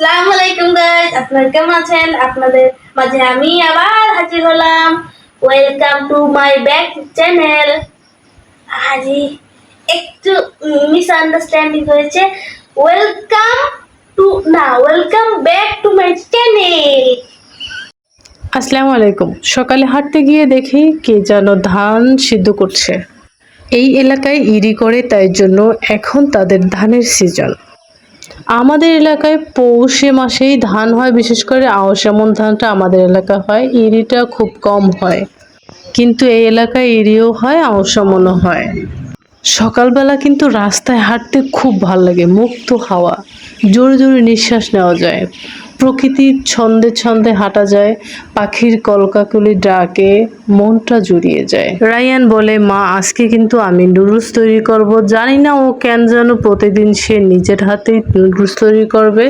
সালাম আলাইকুম গাইজ আপনারা কেমন আছেন? আপনাদের মাঝে আমি আবার হাজির হলাম। Welcome to my back channel আজি একটু মিসআন্ডারস্ট্যান্ডিং হয়েছে। ওয়েলকাম টু না welcome back to my channel আসসালামু আলাইকুম সকালে হাঁটতে গিয়ে দেখি কে যেন ধান সিদ্ধ করছে। এই এলাকায় ইরি করে, তাই জন্য এখন তাদের ধানের সিজন আমাদের এলাকায় পৌষে মাসেই ধান হয়, বিশেষ করে আউশ এমন ধানটা আমাদের এলাকা হয় ইরিটা খুব কম হয়। কিন্তু এই এলাকায় ইরিও হয়, আউশ এমনও হয়। সকালবেলা কিন্তু রাস্তায় হাঁটতে খুব ভালো লাগে, মুক্ত হাওয়া, জোরে জোরে নিঃশ্বাস নেওয়া যায়। প্রকৃতির ছন্দে ছন্দে হাঁটা যায়, পাখির কলকাকুলি ডাকে, মনটা জুড়িয়ে যায়। রায়ান বলে, মা, আজকে কিন্তু আমি নুডলস তৈরি করব। জানি না ও কেন যেন প্রতিদিন সে নিজের হাতেই নুডলস তৈরি করবে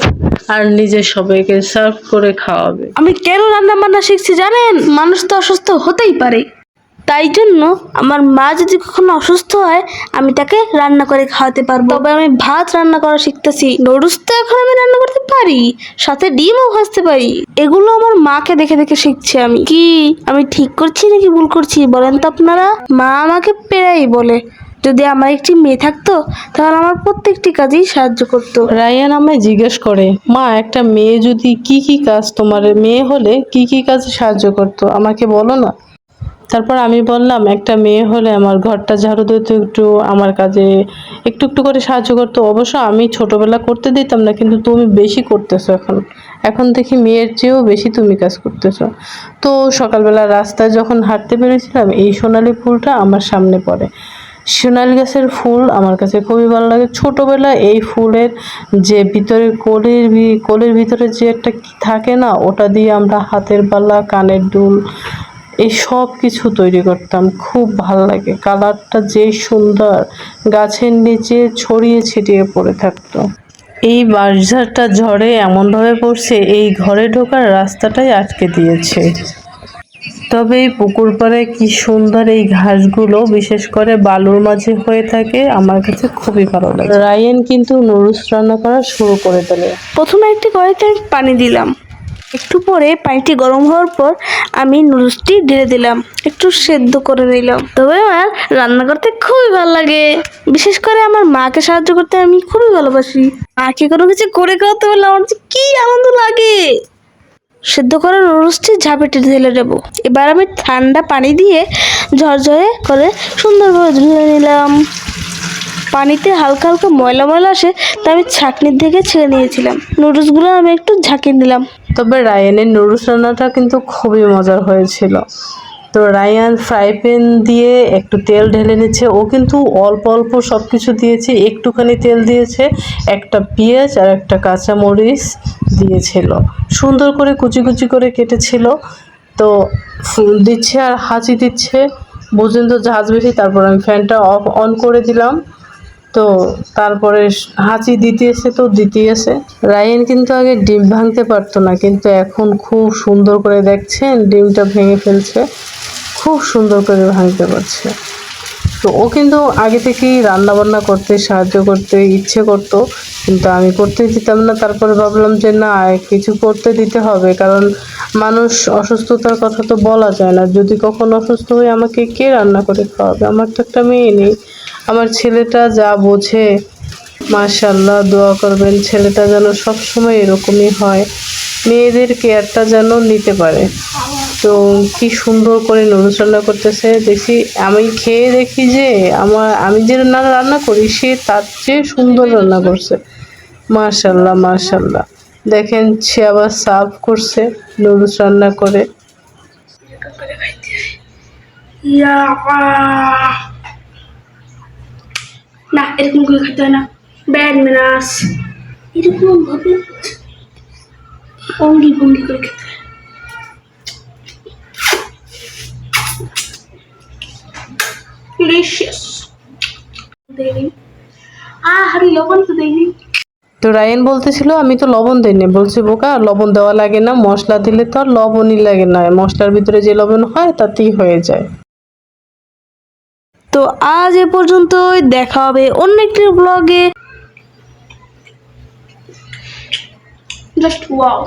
আর নিজে সবাইকে সার্ভ করে খাওয়াবে। আমি কেন রান্না বান্না শিখছি জানেন? মানুষ তো অসুস্থ হতেই পারে। তাই জন্য আমার মা যদি কখনো অসুস্থ হয় আমি তাকে রান্না করে খাওয়াতে পারব। তবে আমি ভাত রান্না করা শিখতেছি। নুডলস তো এখন আমি রান্না করতে পারি সাথে ডিমও ভাজতে পারি। এগুলো আমার মাকে দেখে দেখে শিখছি আমি। কি? আমি ঠিক করছি নাকি ভুল করছি? বলেন তো আপনারা। মা আমাকে পেরাই বলে যদি আমার একটি মেয়ে থাকতো তাহলে আমার প্রত্যেকটি কাজেই সাহায্য করতো। রায়ান আমায় জিজ্ঞেস করে মা একটা মেয়ে যদি কি কি কাজ তোমার মেয়ে হলে কি কি কাজে সাহায্য করতো? আমাকে বলো না। তারপর আমি বললাম, একটা মেয়ে হলে আমার ঘরটা ঝাড়ু দিতে একটু আমার কাজে একটু একটু করে সাহায্য করতো। অবশ্য আমি ছোটবেলা করতে দিতাম না, কিন্তু তুমি বেশি করতেছো এখন। এখন দেখি মেয়ের চেয়েও বেশি তুমি কাজ করতেছো। তো সকালবেলা রাস্তায় যখন হাঁটতে বেরিয়েছিলাম এই সোনালি ফুলটা আমার সামনে পড়ে। সোনালি গাছের ফুল আমার কাছে খুবই ভালো লাগে। ছোটোবেলা এই ফুলের যে ভিতরে কোলের কোলের ভিতরে যে একটা থাকে না, ওটা দিয়ে আমরা হাতের বালা, কানের দুল এই সব কিছু তৈরি করতাম খুব ভালো লাগে। কালারটা যে সুন্দর গাছের নিচে ছড়িয়ে ছিটিয়ে পড়ে থাকতো। এই বাঁশঝাড়টা ঝড়ে এমনভাবে পড়ছে এই ঘরে ঢোকার রাস্তাটাই আটকে দিয়েছে। তবে এই পুকুর পাড়ে কি সুন্দর এই ঘাসগুলো বিশেষ করে বালুর মাঝে হয়ে থাকে আমার কাছে খুবই ভালো লাগে। রায়ান কিন্তু নুডলস রান্না করা শুরু করে দিল। প্রথমে একটি কড়াইতে আমি পানি দিলাম। একটু পরে পানিটি গরম হওয়ার পর আমি নুডলসটি ঢেলে দিলাম। একটু সেদ্ধ করে নিলাম। তবে আমার রান্না করতে খুবই ভালো লাগে। বিশেষ করে আমার মাকে সাহায্য করতে আমি খুবই ভালোবাসি। মাকে কোনো কিছু করে খাওয়াতে পারলে আমার কি আনন্দ লাগে। সেদ্ধ করা নুডলসটি ঝাঁপেটে ঢেলে দেবো এবার আমি ঠান্ডা পানি দিয়ে ঝরঝরে করে সুন্দরভাবে ধুয়ে নিলাম। পানিতে হালকা হালকা ময়লা ময়লা আসে তা আমি ছাঁকনির থেকে ছেড়ে নিয়েছিলাম। নুডলসগুলো আমি একটু ঝাঁকিয়ে নিলাম। তবে রায়ানের নুডলস রান্নাটা কিন্তু খুবই মজার হয়েছিল। তো রায়ান ফ্রাই প্যান দিয়ে একটু তেল ঢেলে নিচ্ছে। ও কিন্তু অল্প অল্প সব কিছু দিয়েছে, একটুখানি তেল দিয়েছে, একটা পেঁয়াজ আর একটা কাঁচা মরিচ দিয়েছিল। সুন্দর করে কুচি কুচি করে কেটেছিল। তো দিচ্ছে আর হাঁচি দিচ্ছে। বুঝলেন তো ঝাঁজ বেশি তারপর আমি ফ্যানটা অফ, অন করে দিলাম। তো তারপরে হাঁচি দিতেছে তো দিতেছে। রায়ান কিন্তু আগে ডিম ভাঙতে পারতো না, কিন্তু এখন খুব সুন্দর করে দেখছেন, ডিমটা ভেঙে ফেলছে। খুব সুন্দর করে ভাঙতে পারছে। তো ও কিন্তু আগে থেকেই রান্না বান্না করতে সাহায্য করতে ইচ্ছে করতো, কিন্তু আমি করতে দিতাম না। তারপরে ভাবলাম যে না, কিছু করতে দিতে হবে, কারণ মানুষ অসুস্থতার কথা তো বলা যায় না। যদি কখনো অসুস্থ হয়ে আমাকে কে রান্না করে খাওয়াবে? আমার তো একটা মেয়ে নেই। আমার ছেলেটা যা বোঝে মাশাল্লাহ দোয়া করবেন, ছেলেটা যেন সবসময় এরকমই হয়। মেয়েদের কেয়ারটা যেন নিতে পারে। তো কি সুন্দর করে নুডলস রান্না করতেছে। দেখি, আমি খেয়ে দেখি যে, আমার, আমি যে রান্না রান্না করি, সে তার চেয়ে সুন্দর রান্না করছে। মাশাল্লাহ মাশাল্লাহ দেখেন, সে আবার সার্ভ করছে, নুডলস রান্না করে। না, এরকম করে খেতে হয় না। Bad manners. এরকম ভাবে অঙ্গি ভঙ্গি করে খেতে হয়। তো রায়ন বলতেছিল, আমি তো লবণ দিইনি। বলছে, বোকা, লবণ দেওয়া লাগে না, মশলা দিলে তো আর লবণই লাগে না। মশলার ভিতরে যে লবণ হয়, তাতেই হয়ে যায়। তো আজ এ পর্যন্তই দেখা হবে অন্য একটি ব্লগে জাস্ট ওয়াও